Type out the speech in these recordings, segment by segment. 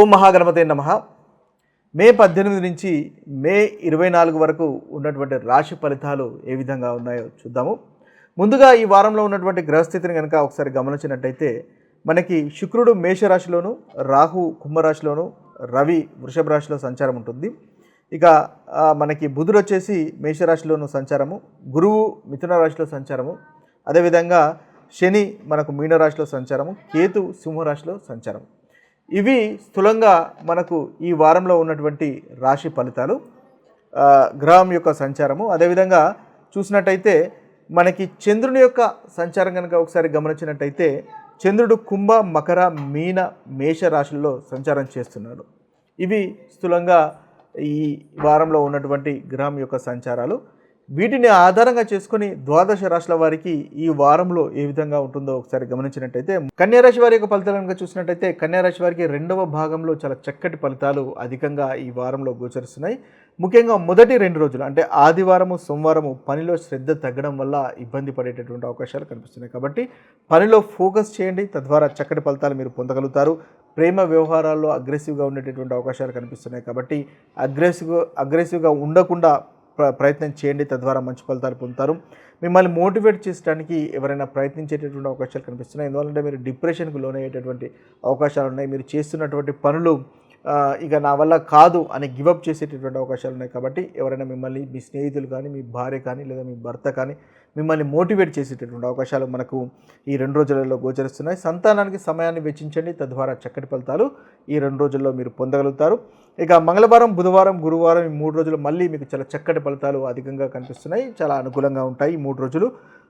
ఓం మహాగణపతి నమ. మే పద్దెనిమిది నుంచి మే ఇరవై నాలుగు వరకు ఉన్నటువంటి రాశి ఫలితాలు ఏ విధంగా ఉన్నాయో చూద్దాము. ముందుగా ఈ వారంలో ఉన్నటువంటి గ్రహస్థితిని కనుక ఒకసారి గమనించినట్టయితే మనకి శుక్రుడు మేషరాశిలోను రాహు కుంభరాశిలోను రవి వృషభ రాశిలో సంచారం ఉంటుంది. ఇక మనకి బుధుడు వచ్చేసి మేషరాశిలోను సంచారము గురువు మిథున రాశిలో సంచారము అదేవిధంగా శని మనకు మీనరాశిలో సంచారము కేతు సింహరాశిలో సంచారం ఇవి స్థూలంగా మనకు ఈ వారంలో ఉన్నటువంటి రాశి ఫలితాలు. గ్రహం యొక్క సంచారము. అదేవిధంగా చూసినట్టయితే మనకి చంద్రుని యొక్క సంచారం కనుక ఒకసారి గమనించినట్టయితే చంద్రుడు కుంభ మకర మీన మేష రాశుల్లో సంచారం చేస్తున్నాడు. ఇవి స్థూలంగా ఈ వారంలో ఉన్నటువంటి గ్రహం యొక్క సంచారాలు. వీటిని ఆధారంగా చేసుకుని ద్వాదశ రాశుల వారికి ఈ వారంలో ఏ విధంగా ఉంటుందో ఒకసారి గమనించినట్టయితే కన్యారాశి వారి యొక్క ఫలితాలు కనుక చూసినట్టయితే కన్యారాశి వారికి రెండవ భాగంలో చాలా చక్కటి ఫలితాలు అధికంగా ఈ వారంలో గోచరిస్తున్నాయి. ముఖ్యంగా మొదటి రెండు రోజులు అంటే ఆదివారము సోమవారము పనిలో శ్రద్ధ తగ్గడం వల్ల ఇబ్బంది పడేటటువంటి అవకాశాలు కనిపిస్తున్నాయి. కాబట్టి పనిలో ఫోకస్ చేయండి తద్వారా చక్కటి ఫలితాలు మీరు పొందగలుగుతారు. ప్రేమ వ్యవహారాల్లో అగ్రెసివ్గా ఉండేటటువంటి అవకాశాలు కనిపిస్తున్నాయి. కాబట్టి అగ్రెసివ్ అగ్రెసివ్గా ఉండకుండా ప్రయత్నం చేయండి తద్వారా మంచి ఫలితాలు పొందుతారు. మిమ్మల్ని మోటివేట్ చేసడానికి ఎవరైనా ప్రయత్నించేటటువంటి అవకాశాలు కనిపిస్తున్నాయి. ఎందువల్లంటే మీరు డిప్రెషన్కు లోనయ్యేటటువంటి అవకాశాలు ఉన్నాయి. మీరు చేస్తున్నటువంటి పనులు ఇక నా వల్ల కాదు అని గివప్ చేసేటటువంటి అవకాశాలు ఉన్నాయి కాబట్టి ఎవరైనా మిమ్మల్ని మీ స్నేహితులు కానీ మీ భార్య కానీ లేదా మీ భర్త కానీ మిమ్మల్ని మోటివేట్ చేసేటటువంటి అవకాశాలు మనకు ఈ రెండు రోజులలో గోచరిస్తున్నాయి. సంతానానికి సమయాన్ని వెచ్చించండి. తద్వారా చక్కటి ఫలితాలు ఈ రెండు రోజుల్లో మీరు పొందగలుగుతారు. ఇక మంగళవారం బుధవారం గురువారం ఈ మూడు రోజులు మళ్ళీ మీకు చాలా చక్కటి ఫలితాలు అధికంగా కనిపిస్తున్నాయి. చాలా అనుకూలంగా ఉంటాయి ఈ మూడు రోజులు.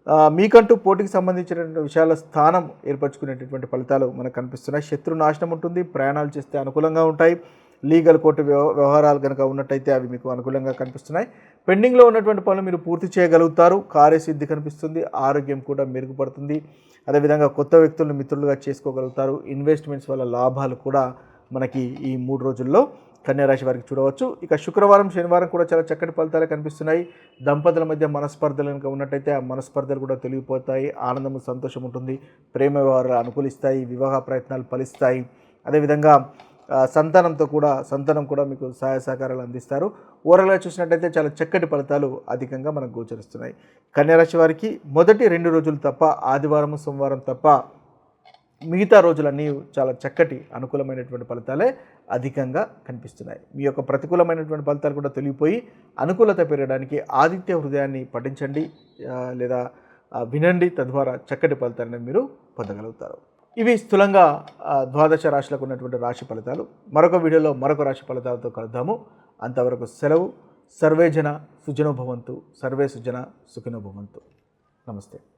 మీకంటూ పోటీకి సంబంధించినటువంటి విషయాల స్థానం ఏర్పరచుకునేటటువంటి ఫలితాలు మనకు కనిపిస్తున్నాయి. శత్రు నాశనం ఉంటుంది ప్రయాణాలు చేస్తే అనుకూలంగా ఉంటాయి. లీగల్ కోర్టు వ్యవ- వ్యవహారాలు కనుక ఉన్నట్టయితే అవి మీకు అనుకూలంగా కనిపిస్తున్నాయి. పెండింగ్లో ఉన్నటువంటి పనులు మీరు పూర్తి చేయగలుగుతారు. కార్యసిద్ధి కనిపిస్తుంది ఆరోగ్యం కూడా మెరుగుపడుతుంది. అదేవిధంగా కొత్త వ్యక్తులను మిత్రులుగా చేసుకోగలుగుతారు. ఇన్వెస్ట్మెంట్స్ వల్ల లాభాలు కూడా మనకి ఈ మూడు రోజుల్లో కన్యారాశి వారికి చూడవచ్చు. ఇక శుక్రవారం శనివారం కూడా చాలా చక్కటి ఫలితాలు కనిపిస్తున్నాయి. దంపతుల మధ్య మనస్పర్ధలు కనుక ఉన్నట్టయితే ఆ మనస్పర్ధలు కూడా తొలగిపోతాయి. ఆనందము సంతోషం ఉంటుంది. ప్రేమ వ్యవహారాలు అనుకూలిస్తాయి. వివాహ ప్రయత్నాలు ఫలిస్తాయి. అదేవిధంగా సంతానంతో కూడా సంతానం కూడా మీకు సహాయ సహకారాలు అందిస్తారు. ఓవరాల్గా చూసినట్టయితే చాలా చక్కటి ఫలితాలు అధికంగా మనకు గోచరిస్తున్నాయి. కన్యారాశి వారికి మొదటి రెండు రోజులు తప్ప ఆదివారం సోమవారం తప్ప మిగతా రోజులన్నీ చాలా చక్కటి అనుకూలమైనటువంటి ఫలితాలే అధికంగా కనిపిస్తున్నాయి. మీ యొక్క ప్రతికూలమైనటువంటి ఫలితాలు కూడా తొలగిపోయి అనుకూలత పెరగడానికి ఆదిత్య హృదయాన్ని పఠించండి లేదా వినండి తద్వారా చక్కటి ఫలితాలను మీరు పొందగలుగుతారు. ఇవి స్థూలంగా ద్వాదశ రాశులకు ఉన్నటువంటి రాశి ఫలితాలు. మరొక వీడియోలో మరొక రాశి ఫలితాలతో కలుద్దాము. అంతవరకు సెలవు. సర్వేజన సుజనోభవంతు సర్వే సుజన సుఖినోభవంతు నమస్తే.